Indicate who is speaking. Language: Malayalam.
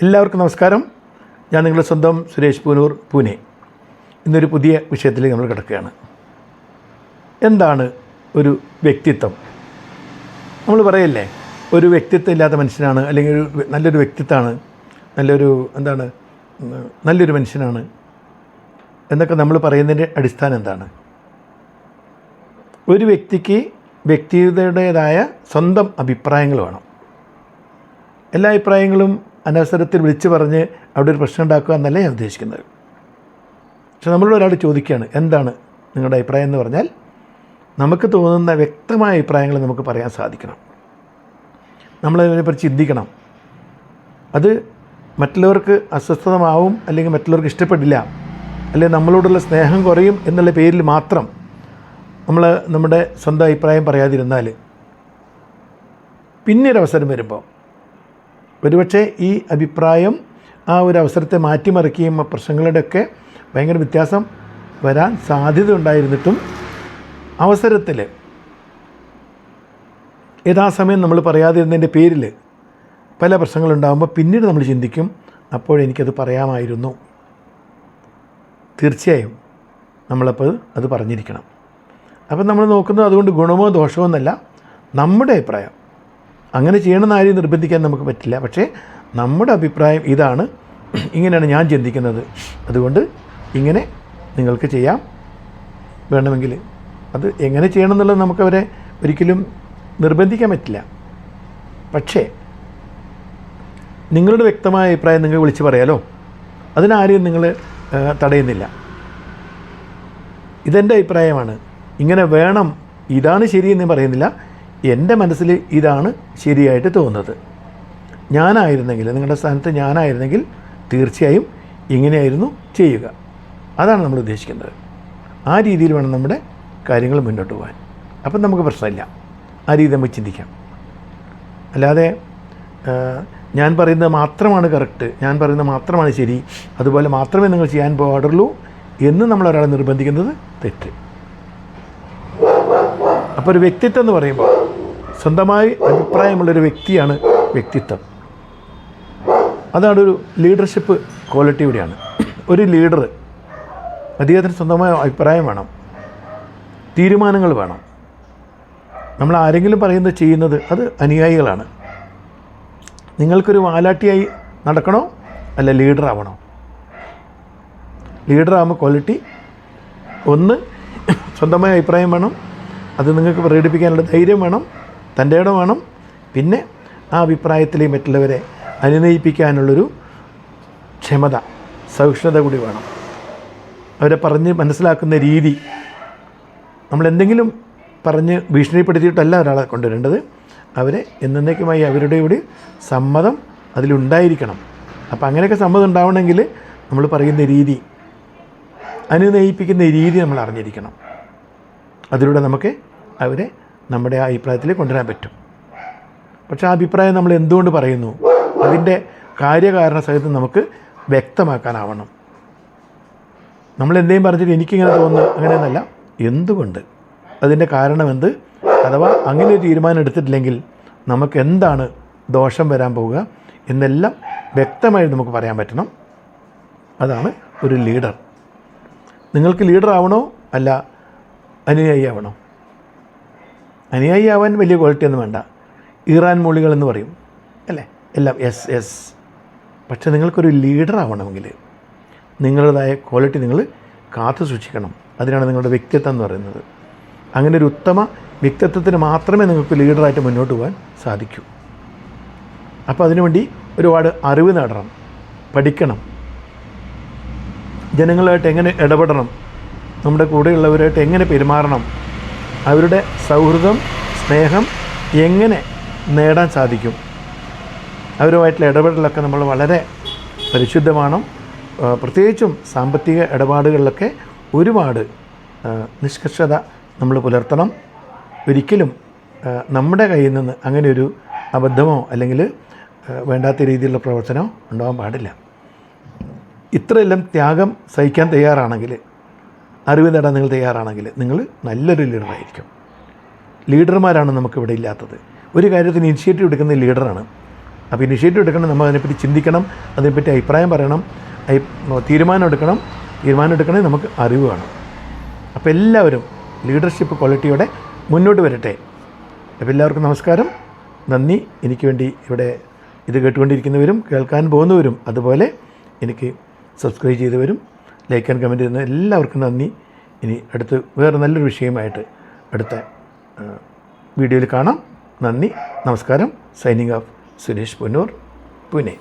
Speaker 1: എല്ലാവർക്കും നമസ്കാരം. ഞാൻ നിങ്ങളുടെ സ്വന്തം സുരേഷ് പൂനൂർ പൂനെ. ഇന്നൊരു പുതിയ വിഷയത്തിലേക്ക് നമ്മൾ കിടക്കുകയാണ്. എന്താണ് ഒരു വ്യക്തിത്വം? നമ്മൾ പറയല്ലേ ഒരു വ്യക്തിത്വം ഇല്ലാത്ത മനുഷ്യനാണ് അല്ലെങ്കിൽ ഒരു നല്ലൊരു വ്യക്തിത്വമാണ് നല്ലൊരു എന്താണ് നല്ലൊരു മനുഷ്യനാണ്. എന്നൊക്കെ നമ്മൾ പറയുന്നതിന്റെ അടിസ്ഥാനം എന്താണ്? ഒരു വ്യക്തിക്ക് വ്യക്തിയുടേതായ സ്വന്തം അഭിപ്രായങ്ങൾ വേണം. എല്ലാ അഭിപ്രായങ്ങളും അനവസരത്തിൽ വിളിച്ചു പറഞ്ഞ് അവിടെ ഒരു പ്രശ്നം ഉണ്ടാക്കുക എന്നല്ല ഞാൻ ഉദ്ദേശിക്കുന്നത്. പക്ഷെ നമ്മളോട് ഒരാൾ ചോദിക്കുകയാണ് എന്താണ് നിങ്ങളുടെ അഭിപ്രായം എന്ന് പറഞ്ഞാൽ നമുക്ക് തോന്നുന്ന വ്യക്തമായ അഭിപ്രായങ്ങൾ നമുക്ക് പറയാൻ സാധിക്കണം. നമ്മളതിനെപ്പറ്റി ചിന്തിക്കണം. അത് മറ്റുള്ളവർക്ക് അസ്വസ്ഥതമാവും അല്ലെങ്കിൽ മറ്റുള്ളവർക്ക് ഇഷ്ടപ്പെടില്ല അല്ലെങ്കിൽ നമ്മളോടുള്ള സ്നേഹം കുറയും എന്നുള്ള പേരിൽ മാത്രം നമ്മൾ നമ്മുടെ സ്വന്തം അഭിപ്രായം പറയാതിരുന്നാൽ പിന്നൊരു അവസരം വരുമ്പോൾ ഒരുപക്ഷെ ഈ അഭിപ്രായം ആ ഒരു അവസരത്തെ മാറ്റിമറിക്കുകയും ആ പ്രശ്നങ്ങളുടെയൊക്കെ ഭയങ്കര വ്യത്യാസം വരാൻ സാധ്യത ഉണ്ടായിരുന്നിട്ടും അവസരത്തിൽ യഥാസമയം നമ്മൾ പറയാതിരുന്നതിന്റെ പേരിൽ പല പ്രശ്നങ്ങളുണ്ടാകുമ്പോൾ പിന്നീട് നമ്മൾ ചിന്തിക്കും അപ്പോഴെനിക്കത് പറയാമായിരുന്നു. തീർച്ചയായും നമ്മളപ്പോൾ അത് പറഞ്ഞിരിക്കണം. അപ്പം നമ്മൾ നോക്കുന്നത് അതുകൊണ്ട് ഗുണമോ ദോഷമോ എന്നല്ല നമ്മുടെ അഭിപ്രായം. അങ്ങനെ ചെയ്യണമെന്ന് ആരെയും നിർബന്ധിക്കാൻ നമുക്ക് പറ്റില്ല. പക്ഷേ നമ്മുടെ അഭിപ്രായം ഇതാണ്. ഇങ്ങനെയാണ് ഞാൻ ചിന്തിക്കുന്നത്. അതുകൊണ്ട് ഇങ്ങനെ നിങ്ങൾക്ക് ചെയ്യാം. വേണമെങ്കിൽ അത് എങ്ങനെ ചെയ്യണം എന്നുള്ളത് നമുക്കവരെ ഒരിക്കലും നിർബന്ധിക്കാൻ പറ്റില്ല. പക്ഷേ നിങ്ങളുടെ വ്യക്തമായ അഭിപ്രായം നിങ്ങൾ വിളിച്ച് പറയാലോ? അതിനാരെയും നിങ്ങൾ തടയുന്നില്ല. ഇതെന്റെ അഭിപ്രായമാണ്. ഇങ്ങനെ വേണം ഇതാണ് ശരിയെന്ന് പറയുന്നില്ല. എന്റെ മനസ്സിൽ ഇതാണ് ശരിയായിട്ട് തോന്നുന്നത്. ഞാനായിരുന്നെങ്കിൽ നിങ്ങളുടെ സ്ഥാനത്ത് ഞാനായിരുന്നെങ്കിൽ തീർച്ചയായും ഇങ്ങനെയായിരുന്നു ചെയ്യുക. അതാണ് നമ്മൾ ഉദ്ദേശിക്കുന്നത്. ആ രീതിയിൽ വേണം നമ്മുടെ കാര്യങ്ങൾ മുന്നോട്ട് പോകാൻ. അപ്പം നമുക്ക് പ്രശ്നമില്ല. ആ രീതി നമുക്ക് ചിന്തിക്കാം. അല്ലാതെ ഞാൻ പറയുന്നത് മാത്രമാണ് കറക്റ്റ്. ഞാൻ പറയുന്നത് മാത്രമാണ് ശരി. അതുപോലെ മാത്രമേ നിങ്ങൾ ചെയ്യാൻ പാടുള്ളൂ എന്ന് നമ്മൾ ഒരാളെ നിർബന്ധിക്കുന്നത് തെറ്റ്. അപ്പോൾ ഒരു വ്യക്തിത്വം എന്ന് പറയുമ്പോൾ സ്വന്തമായി അഭിപ്രായമുള്ളൊരു വ്യക്തിയാണ് വ്യക്തിത്വം. അതാണ് ഒരു ലീഡർഷിപ്പ് ക്വാളിറ്റി കൂടിയാണ് ഒരു ലീഡർ അദ്ദേഹത്തിന് സ്വന്തമായ അഭിപ്രായം വേണം. തീരുമാനങ്ങൾ വേണം. നമ്മൾ ആരെങ്കിലും പറയുന്നത് ചെയ്യുന്നത് അത് അനുയായികളാണ്. നിങ്ങൾക്കൊരു വാലാട്ടിയായി നടക്കണോ? അല്ല ലീഡറാവണോ ലീഡറാകുമ്പോൾ ക്വാളിറ്റി ഒന്ന് സ്വന്തമായ അഭിപ്രായം വേണം. അത് നിങ്ങൾക്ക് പ്രകടിപ്പിക്കാനുള്ള ധൈര്യം വേണം. തന്റെ ഇടം വേണം. പിന്നെ ആ അഭിപ്രായത്തിലെ മറ്റുള്ളവരെ അനുനയിപ്പിക്കാനുള്ളൊരു ക്ഷമത സഹിഷ്ണുത കൂടി വേണം. അവരെ പറഞ്ഞ് മനസ്സിലാക്കുന്ന രീതി നമ്മൾ എന്തെങ്കിലും പറഞ്ഞ് ഭീഷണിപ്പെടുത്തിയിട്ടല്ല ഒരാളെ കൊണ്ടുവരേണ്ടത്. അവരെ എന്നേക്കുമായി അവരുടെ കൂടി സമ്മതം അതിലുണ്ടായിരിക്കണം. അപ്പോൾ അങ്ങനെയൊക്കെ സമ്മതം ഉണ്ടാവണമെങ്കിൽ നമ്മൾ പറയുന്ന രീതി അനുനയിപ്പിക്കുന്ന രീതി നമ്മൾ അറിഞ്ഞിരിക്കണം. അതിലൂടെ നമുക്ക് അവരെ നമ്മുടെ ആ അഭിപ്രായത്തിൽ കൊണ്ടുവരാൻ പറ്റും. പക്ഷേ ആ അഭിപ്രായം നമ്മൾ എന്തുകൊണ്ട് പറയുന്നു? അതിന്റെ കാര്യകാരണ സഹിതം നമുക്ക് വ്യക്തമാക്കാനാവണം. നമ്മൾ എന്തെങ്കിലും പറഞ്ഞിട്ട് എനിക്കിങ്ങനെ തോന്നുന്നു അങ്ങനെയൊന്നല്ല. എന്തുകൊണ്ട്? അതിന്റെ കാരണം എന്ത്? അഥവാ അങ്ങനെ ഒരു തീരുമാനം എടുത്തിട്ടില്ലെങ്കിൽ നമുക്ക് എന്താണ് ദോഷം വരാൻ പോവുക എന്നെല്ലാം വ്യക്തമായി നമുക്ക് പറയാൻ പറ്റണം. അതാണ് ഒരു ലീഡർ. നിങ്ങൾക്ക് ലീഡർ ആവണോ അല്ല അനുയായി ആവണോ? അനുയായി ആവാൻ വലിയ ക്വാളിറ്റി ഒന്നും വേണ്ട. ഇറാൻ മൂളികൾ എന്ന് പറയും. അല്ലേ? എല്ലാം എസ് എസ് പക്ഷെ നിങ്ങൾക്കൊരു ലീഡർ ആവണമെങ്കിൽ നിങ്ങളുടേതായ ക്വാളിറ്റി നിങ്ങൾ കാത്തു സൂക്ഷിക്കണം. അതിനാണ് നിങ്ങളുടെ വ്യക്തിത്വം എന്ന് പറയുന്നത്. അങ്ങനെ ഒരു ഉത്തമ വ്യക്തിത്വത്തിന് മാത്രമേ നിങ്ങൾക്ക് ലീഡറായിട്ട് മുന്നോട്ട് പോകാൻ സാധിക്കൂ. അപ്പോൾ അതിനുവേണ്ടി ഒരുപാട് അറിവ് നേടണം. പഠിക്കണം. ജനങ്ങളുമായിട്ട് എങ്ങനെ ഇടപെടണം? നമ്മുടെ കൂടെയുള്ളവരായിട്ട് എങ്ങനെ പെരുമാറണം? അവരുടെ സൗഹൃദം സ്നേഹം എങ്ങനെ നേടാൻ സാധിക്കും? അവരുമായിട്ടുള്ള ഇടപെടലൊക്കെ നമ്മൾ വളരെ പരിശുദ്ധമാണ് പ്രത്യേകിച്ചും സാമ്പത്തിക ഇടപാടുകളിലൊക്കെ ഒരുപാട് നിഷ്കർഷത നമ്മൾ പുലർത്തണം. ഒരിക്കലും നമ്മുടെ കയ്യിൽ നിന്ന് അങ്ങനെ ഒരു അബദ്ധമോ അല്ലെങ്കിൽ വേണ്ടാത്ത രീതിയിലുള്ള പ്രവർത്തനമോ ഉണ്ടാകാൻ പാടില്ല. ഇത്രയെല്ലാം ത്യാഗം സഹിക്കാൻ തയ്യാറാണെങ്കിൽ അറിവ് നേടാൻ നിങ്ങൾ തയ്യാറാണെങ്കിൽ നിങ്ങൾ നല്ലൊരു ലീഡറായിരിക്കും. ലീഡർമാരാണ് നമുക്കിവിടെ ഇല്ലാത്തത്. ഒരു കാര്യത്തിന് ഇനിഷ്യേറ്റീവ് എടുക്കുന്ന ലീഡറാണ്. അപ്പോൾ ഇനിഷ്യേറ്റീവ് എടുക്കണം നമ്മൾ അതിനെപ്പറ്റി ചിന്തിക്കണം അതിനെപ്പറ്റി അഭിപ്രായം പറയണം തീരുമാനം എടുക്കണം തീരുമാനം എടുക്കണമെങ്കിൽ നമുക്ക് അറിവ് വേണം. അപ്പോൾ എല്ലാവരും ലീഡർഷിപ്പ് ക്വാളിറ്റിയോടെ മുന്നോട്ട് വരട്ടെ. അപ്പോൾ എല്ലാവർക്കും നമസ്കാരം. നന്ദി. എനിക്ക് വേണ്ടി ഇവിടെ ഇത് കേട്ടുകൊണ്ടിരിക്കുന്നവരും കേൾക്കാൻ പോകുന്നവരും അതുപോലെ എനിക്ക് സബ്സ്ക്രൈബ് ചെയ്തവരും ലൈക്ക് ആൻഡ് കമന്റ് ചെയ്യുന്ന എല്ലാവർക്കും നന്ദി. ഇനി അടുത്ത് വേറെ നല്ലൊരു വിഷയമായിട്ട് അടുത്ത വീഡിയോയിൽ കാണാം. നന്ദി. നമസ്കാരം. Signing off Suresh Punnoor Pune.